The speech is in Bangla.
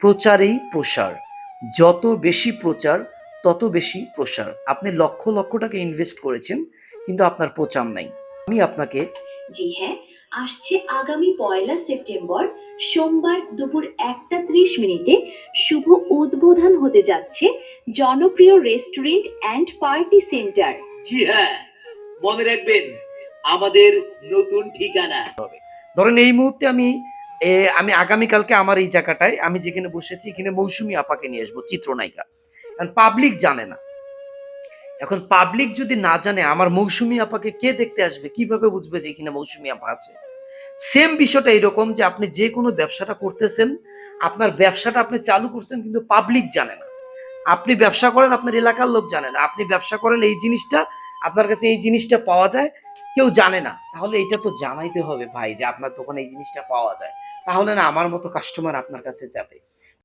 প্রচারেই প্রসার। যত বেশি প্রচার তত বেশি প্রসার। আপনি লক্ষ লক্ষ টাকা ইনভেস্ট করেছেন কিন্তু আপনার প্রচার নাই। আমি আপনাকে জি হ্যাঁ আসছে আগামী পয়লা সেপ্টেম্বর সোমবার দুপুর একটা ত্রিশ মিনিটে শুভ উদ্বোধন হতে যাচ্ছে জনপ্রিয় রেস্টুরেন্ট অ্যান্ড পার্টি সেন্টার জি হ্যাঁ মনে রাখবেন আমাদের নতুন ঠিকানা। ধরেন এই মুহূর্তে আমি এ, আমি আগামীকালকে আমার এই জায়গাটায় আমি যেখানে বসেছি এখানে মৌসুমী আপাকে নিয়ে আসব চিত্রনায়িকা। কারণ পাবলিক জানে না। এখন পাবলিক যদি না জানে আমার মৌসুমী আপাকে কে দেখতে আসবে? কীভাবে বুঝবে যে এখানে মৌসুমী আপা আছে? সেম বিষয়টা এরকম যে আপনি যে কোনো ব্যবসাটা করতেছেন আপনার ব্যবসাটা আপনি চালু করছেন কিন্তু পাবলিক জানে না। আপনি ব্যবসা করেন আপনার এলাকার লোক জানে না। আপনি ব্যবসা করেন এই জিনিসটা আপনার কাছে এই জিনিসটা পাওয়া যায় কেউ জানে না। তাহলে এটা তো জানাইতে হবে ভাই যে আপনার দোকানে এই জিনিসটা পাওয়া যায়। তাহলে না আমার মতো কাস্টমার আপনার কাছে যাবে।